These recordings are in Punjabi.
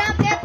राजा के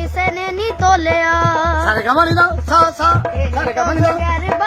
ਕਿਸੇ ਨੇ ਨਹੀਂ ਤੋਲਿਆ। ਸਰਗਮ ਨਹੀਂ ਦਾ ਸਾ ਸਾ ਸਰਗਮ ਨਹੀਂ ਦਾ।